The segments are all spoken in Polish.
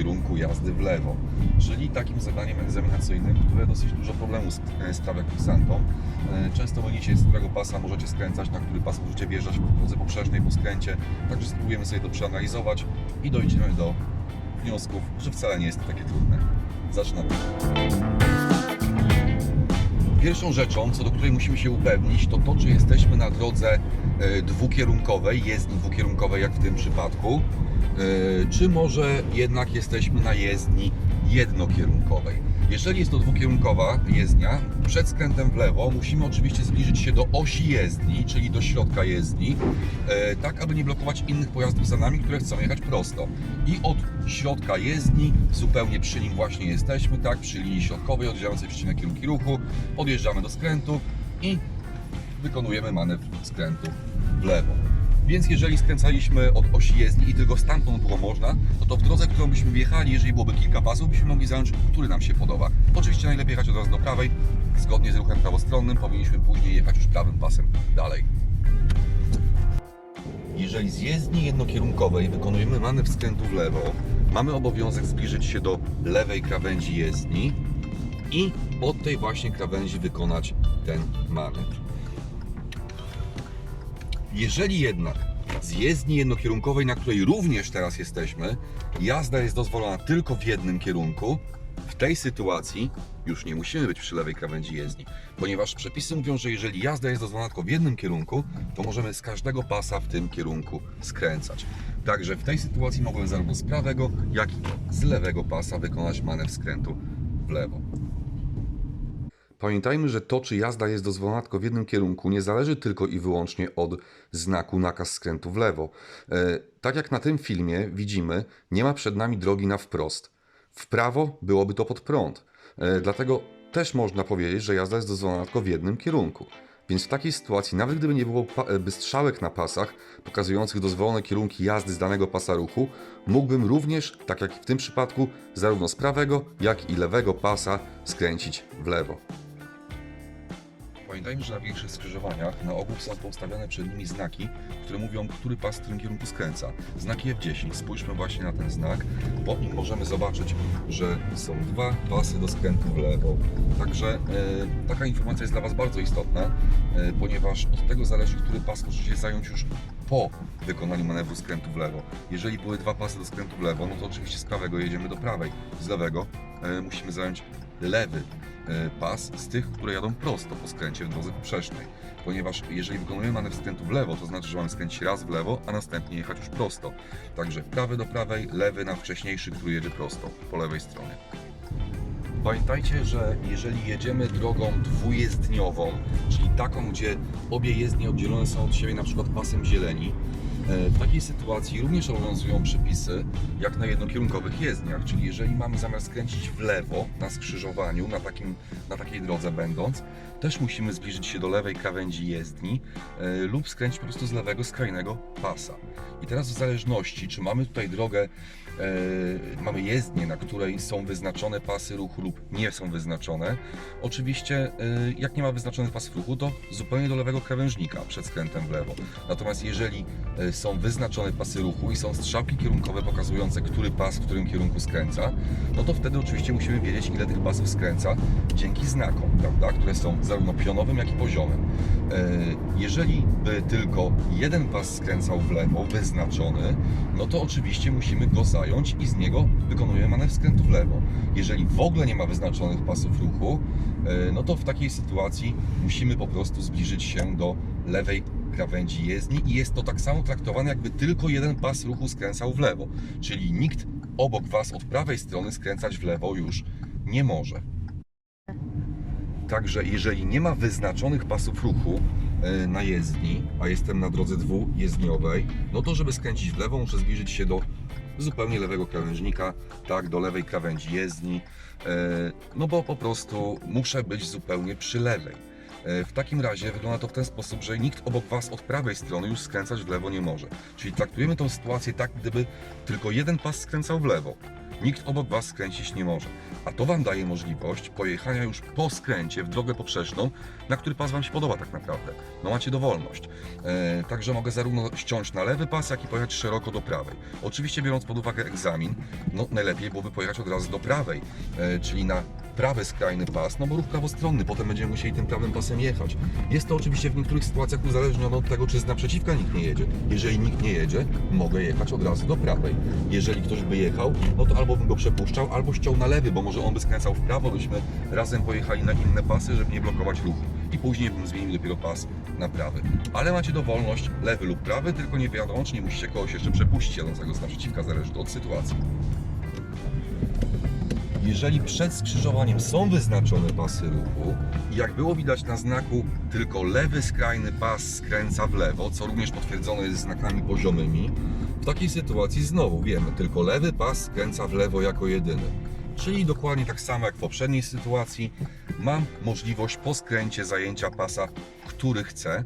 kierunku jazdy w lewo, czyli takim zadaniem egzaminacyjnym, które dosyć dużo problemów e, sprawia kursantom. E, Często mylicie, z którego pasa możecie skręcać, na który pas możecie wjeżdżać w drodze poprzecznej po skręcie, także spróbujemy sobie to przeanalizować i dojdziemy do wniosków, że wcale nie jest to takie trudne. Zaczynamy. Pierwszą rzeczą, co do której musimy się upewnić, to to, czy jesteśmy na drodze dwukierunkowej, jezdni dwukierunkowej, jak w tym przypadku, e, czy może jednak jesteśmy na jezdni jednokierunkowej. Jeżeli jest to dwukierunkowa jezdnia, przed skrętem w lewo musimy oczywiście zbliżyć się do osi jezdni, czyli do środka jezdni, e, tak aby nie blokować innych pojazdów za nami, które chcą jechać prosto. I od środka jezdni, zupełnie przy nim właśnie jesteśmy, tak, przy linii środkowej oddzielającej przeciwne kierunki ruchu, podjeżdżamy do skrętu i wykonujemy manewr skrętu w lewo. Więc jeżeli skręcaliśmy od osi jezdni i tylko stamtąd było można, no to w drodze, którą byśmy wjechali, jeżeli byłoby kilka pasów, byśmy mogli zająć, który nam się podoba. Oczywiście najlepiej jechać od razu do prawej, zgodnie z ruchem prawostronnym, powinniśmy później jechać już prawym pasem dalej. Jeżeli z jezdni jednokierunkowej wykonujemy manewr skrętu w lewo, mamy obowiązek zbliżyć się do lewej krawędzi jezdni i od tej właśnie krawędzi wykonać ten manewr. Jeżeli jednak z jezdni jednokierunkowej, na której również teraz jesteśmy, jazda jest dozwolona tylko w jednym kierunku, w tej sytuacji już nie musimy być przy lewej krawędzi jezdni, ponieważ przepisy mówią, że jeżeli jazda jest dozwolona tylko w jednym kierunku, to możemy z każdego pasa w tym kierunku skręcać. Także w tej sytuacji mogłem zarówno z prawego, jak i z lewego pasa wykonać manewr skrętu w lewo. Pamiętajmy, że to, czy jazda jest dozwolona tylko w jednym kierunku, nie zależy tylko i wyłącznie od znaku nakaz skrętu w lewo. E, Tak jak na tym filmie widzimy, nie ma przed nami drogi na wprost. W prawo byłoby to pod prąd. E, Dlatego też można powiedzieć, że jazda jest dozwolona tylko w jednym kierunku. Więc w takiej sytuacji, nawet gdyby nie było e, bystrzałek na pasach pokazujących dozwolone kierunki jazdy z danego pasa ruchu, mógłbym również, tak jak w tym przypadku, zarówno z prawego, jak i lewego pasa skręcić w lewo. Pamiętajmy, że na większych skrzyżowaniach na ogół są poustawiane przed nimi znaki, które mówią, który pas w którym kierunku skręca. Znaki F10. Spójrzmy właśnie na ten znak. Po nim możemy zobaczyć, że są dwa pasy do skrętu w lewo. Także e, taka informacja jest dla Was bardzo istotna, e, ponieważ od tego zależy, który pas możecie zająć już po wykonaniu manewru skrętu w lewo. Jeżeli były dwa pasy do skrętu w lewo, no to oczywiście z prawego jedziemy do prawej. Z lewego e, musimy zająć lewy pas z tych, które jadą prosto po skręcie w drodze poprzecznej. Ponieważ jeżeli wykonujemy manewr skrętu w lewo, to znaczy, że mamy skręcić raz w lewo, a następnie jechać już prosto. Także prawy do prawej, lewy na wcześniejszy, który jedzie prosto po lewej stronie. Pamiętajcie, że jeżeli jedziemy drogą dwujezdniową, czyli taką, gdzie obie jezdnie oddzielone są od siebie na przykład pasem zieleni, e, w takiej sytuacji również obowiązują przepisy jak na jednokierunkowych jezdniach, czyli jeżeli mamy zamiar skręcić w lewo na skrzyżowaniu, na, takim, na takiej drodze będąc, też musimy zbliżyć się do lewej krawędzi jezdni e, lub skręcić po prostu z lewego skrajnego pasa. I teraz w zależności, czy mamy tutaj drogę, e, mamy jezdnię, na której są wyznaczone pasy ruchu lub nie są wyznaczone, oczywiście e, jak nie ma wyznaczonych pasów ruchu, to zupełnie do lewego krawężnika przed skrętem w lewo. Natomiast jeżeli e, są wyznaczone pasy ruchu i są strzałki kierunkowe pokazujące, który pas w którym kierunku skręca, no to wtedy oczywiście musimy wiedzieć, ile tych pasów skręca dzięki znakom, prawda, które są zarówno pionowym, jak i poziomym. E, Jeżeli by tylko jeden pas skręcał w lewo, wyznaczony, no to oczywiście musimy go zająć i z niego wykonujemy manewr skrętu w lewo. Jeżeli w ogóle nie ma wyznaczonych pasów ruchu, e, no to w takiej sytuacji musimy po prostu zbliżyć się do lewej krawędzi jezdni i jest to tak samo traktowane, jakby tylko jeden pas ruchu skręcał w lewo. Czyli nikt obok Was od prawej strony skręcać w lewo już nie może. Także jeżeli nie ma wyznaczonych pasów ruchu e, na jezdni, a jestem na drodze dwujezdniowej, no to żeby skręcić w lewo muszę zbliżyć się do zupełnie lewego krawężnika, tak, do lewej krawędzi jezdni, e, no bo po prostu muszę być zupełnie przy lewej. E, W takim razie wygląda to w ten sposób, że nikt obok Was od prawej strony już skręcać w lewo nie może. Czyli traktujemy tę sytuację tak, gdyby tylko jeden pas skręcał w lewo. Nikt obok Was skręcić nie może. A to Wam daje możliwość pojechania już po skręcie w drogę poprzeczną, na który pas Wam się podoba tak naprawdę. No macie dowolność. E, także mogę zarówno ściąć na lewy pas, jak i pojechać szeroko do prawej. Oczywiście biorąc pod uwagę egzamin, no najlepiej byłoby pojechać od razu do prawej, e, czyli na prawy skrajny pas, no bo ruch prawostronny, potem będziemy musieli tym prawym pasem jechać. Jest to oczywiście w niektórych sytuacjach uzależnione od tego, czy z naprzeciwka nikt nie jedzie. Jeżeli nikt nie jedzie, mogę jechać od razu do prawej. Jeżeli ktoś by jechał, no to albo bym go przepuszczał, albo ściął na lewy, bo może on by skręcał w prawo, byśmy razem pojechali na inne pasy, żeby nie blokować ruchu. I później bym zmienił dopiero pas na prawy. Ale macie dowolność lewy lub prawy, tylko nie wiadomo, czy nie musicie kogoś jeszcze przepuścić jadącego z naprzeciwka, zależy to od sytuacji. Jeżeli przed skrzyżowaniem są wyznaczone pasy ruchu jak było widać na znaku, tylko lewy skrajny pas skręca w lewo, co również potwierdzone jest znakami poziomymi, w takiej sytuacji znowu wiemy, tylko lewy pas skręca w lewo jako jedyny. Czyli dokładnie tak samo jak w poprzedniej sytuacji, mam możliwość po skręcie zajęcia pasa, który chcę,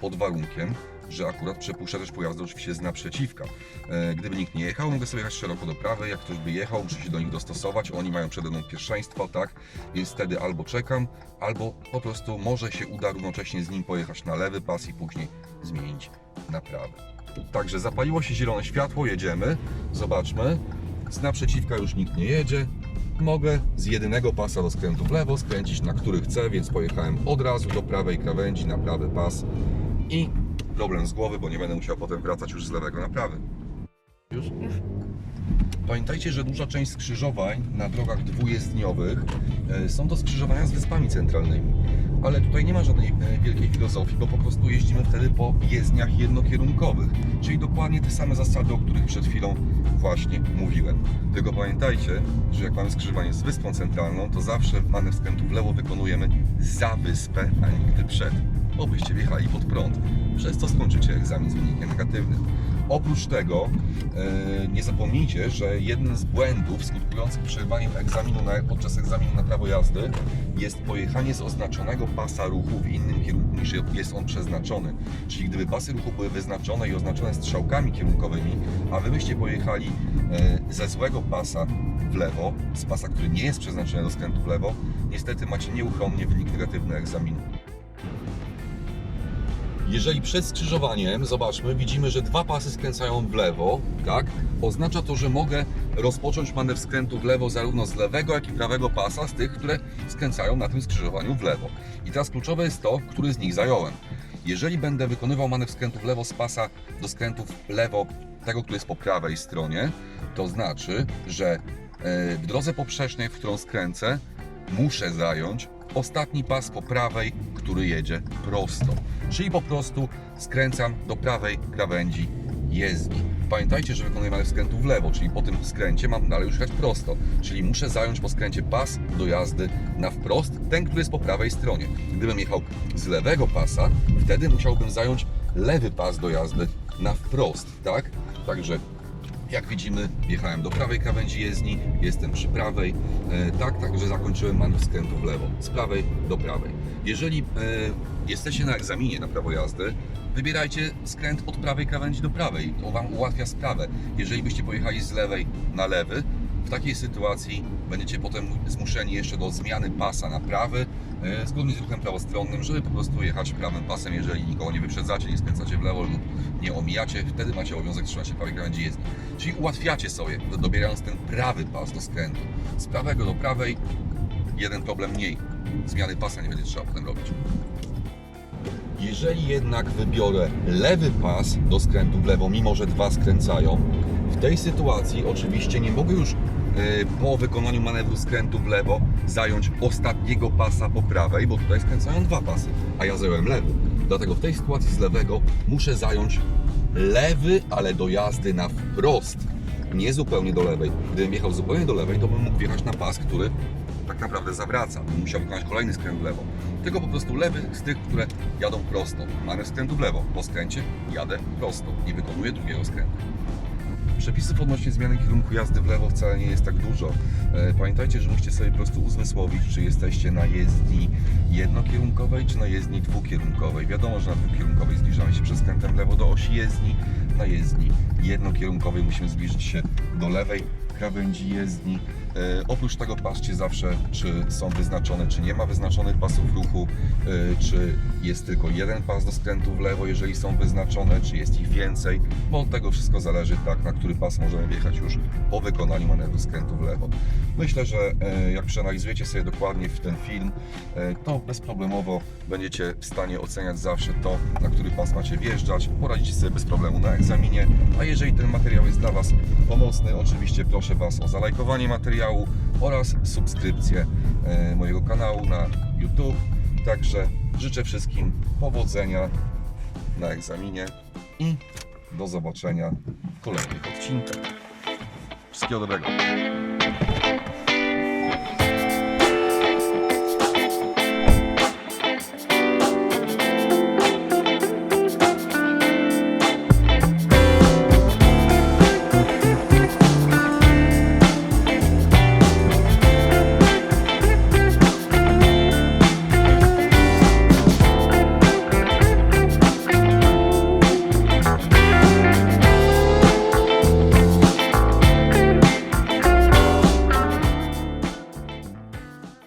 pod warunkiem, że akurat przepuszczę też pojazdy oczywiście z naprzeciwka. E, Gdyby nikt nie jechał, mogę sobie jechać szeroko do prawej. Jak ktoś by jechał, muszę się do nich dostosować. Oni mają przede mną pierwszeństwo, tak? Więc wtedy albo czekam, albo po prostu może się uda równocześnie z nim pojechać na lewy pas i później zmienić na prawy. Także zapaliło się zielone światło, jedziemy. Zobaczmy. Z naprzeciwka już nikt nie jedzie. Mogę z jedynego pasa do skrętu w lewo skręcić na który chcę, więc pojechałem od razu do prawej krawędzi na prawy pas i problem z głowy, bo nie będę musiał potem wracać już z lewego na prawy. Już? Już. Pamiętajcie, że duża część skrzyżowań na drogach dwujezdniowych e, są to skrzyżowania z wyspami centralnymi. Ale tutaj nie ma żadnej e, wielkiej filozofii, bo po prostu jeździmy wtedy po jezdniach jednokierunkowych, czyli dokładnie te same zasady, o których przed chwilą właśnie mówiłem. Tylko pamiętajcie, że jak mamy skrzyżowanie z wyspą centralną, to zawsze manewr skrętu w lewo wykonujemy za wyspę, a nigdy przed, bo byście wjechali pod prąd. Przez to skończycie egzamin z wynikiem negatywnym. Oprócz tego e, nie zapomnijcie, że jednym z błędów skutkujących przerwaniem egzaminu na, podczas egzaminu na prawo jazdy jest pojechanie z oznaczonego pasa ruchu w innym kierunku niż jest on przeznaczony. Czyli gdyby pasy ruchu były wyznaczone i oznaczone strzałkami kierunkowymi, a wy byście pojechali e, ze złego pasa w lewo, z pasa, który nie jest przeznaczony do skrętu w lewo, niestety macie nieuchronnie wynik negatywny egzaminu. Jeżeli przed skrzyżowaniem, zobaczmy, widzimy, że dwa pasy skręcają w lewo, tak? Oznacza to, że mogę rozpocząć manewr skrętu w lewo zarówno z lewego, jak i prawego pasa, z tych, które skręcają na tym skrzyżowaniu w lewo. I teraz kluczowe jest to, który z nich zająłem. Jeżeli będę wykonywał manewr skrętu w lewo z pasa do skrętu w lewo, tego, który jest po prawej stronie, to znaczy, że e, w drodze poprzecznej, w którą skręcę, muszę zająć ostatni pas po prawej, który jedzie prosto. Czyli po prostu skręcam do prawej krawędzi jezdni. Pamiętajcie, że wykonuję manewr skrętu w lewo, czyli po tym skręcie mam dalej już jechać prosto. Czyli muszę zająć po skręcie pas do jazdy na wprost, ten, który jest po prawej stronie. Gdybym jechał z lewego pasa, wtedy musiałbym zająć lewy pas do jazdy na wprost, tak? Także jak widzimy, jechałem do prawej krawędzi jezdni, jestem przy prawej, e, tak, także zakończyłem manewr skrętu w lewo, z prawej do prawej. Jeżeli e, jesteście na egzaminie na prawo jazdy, wybierajcie skręt od prawej krawędzi do prawej, to Wam ułatwia sprawę. Jeżeli byście pojechali z lewej na lewy, w takiej sytuacji będziecie potem zmuszeni jeszcze do zmiany pasa na prawy, e, zgodnie z ruchem prawostronnym, żeby po prostu jechać prawym pasem, jeżeli nikogo nie wyprzedzacie, nie skręcacie w lewo lub nie omijacie, wtedy macie obowiązek trzymać się prawej krawędzi jezdni. Czyli ułatwiacie sobie, dobierając ten prawy pas do skrętu. Z prawego do prawej jeden problem mniej. Zmiany pasa nie będzie trzeba potem robić. Jeżeli jednak wybiorę lewy pas do skrętu w lewo, mimo że dwa skręcają, w tej sytuacji oczywiście nie mogę już po wykonaniu manewru skrętu w lewo zająć ostatniego pasa po prawej, bo tutaj skręcają dwa pasy, a ja zająłem lewy. Dlatego w tej sytuacji z lewego muszę zająć lewy, ale do jazdy na wprost, nie zupełnie do lewej. Gdybym jechał zupełnie do lewej, to bym mógł wjechać na pas, który tak naprawdę zawraca. Musiał wykonać kolejny skręt w lewo. Tylko po prostu lewy z tych, które jadą prosto. Manewr skrętu w lewo. Po skręcie jadę prosto. Nie wykonuję drugiego skrętu. Przepisów odnośnie zmiany kierunku jazdy w lewo wcale nie jest tak dużo. E, Pamiętajcie, że musicie sobie po prostu uzmysłowić, czy jesteście na jezdni jednokierunkowej, czy na jezdni dwukierunkowej. Wiadomo, że na dwukierunkowej zbliżamy się przez skrętem lewo do osi jezdni, na jezdni jednokierunkowej, musimy zbliżyć się do lewej krawędzi jezdni. E, oprócz tego patrzcie zawsze, czy są wyznaczone, czy nie ma wyznaczonych pasów ruchu, e, czy jest tylko jeden pas do skrętu w lewo, jeżeli są wyznaczone, czy jest ich więcej, bo od tego wszystko zależy, tak, na który pas możemy wjechać już po wykonaniu manewru skrętu w lewo. Myślę, że e, jak przeanalizujecie sobie dokładnie w ten film, to bezproblemowo będziecie w stanie oceniać zawsze to, na który pas macie wjeżdżać, poradzicie sobie bez problemu na egzaminie, a jeżeli ten materiał jest dla Was pomocny, oczywiście proszę Was o zalajkowanie materiału oraz subskrypcję e, mojego kanału na YouTube. Także życzę wszystkim powodzenia na egzaminie i do zobaczenia w kolejnych odcinkach. Wszystkiego dobrego.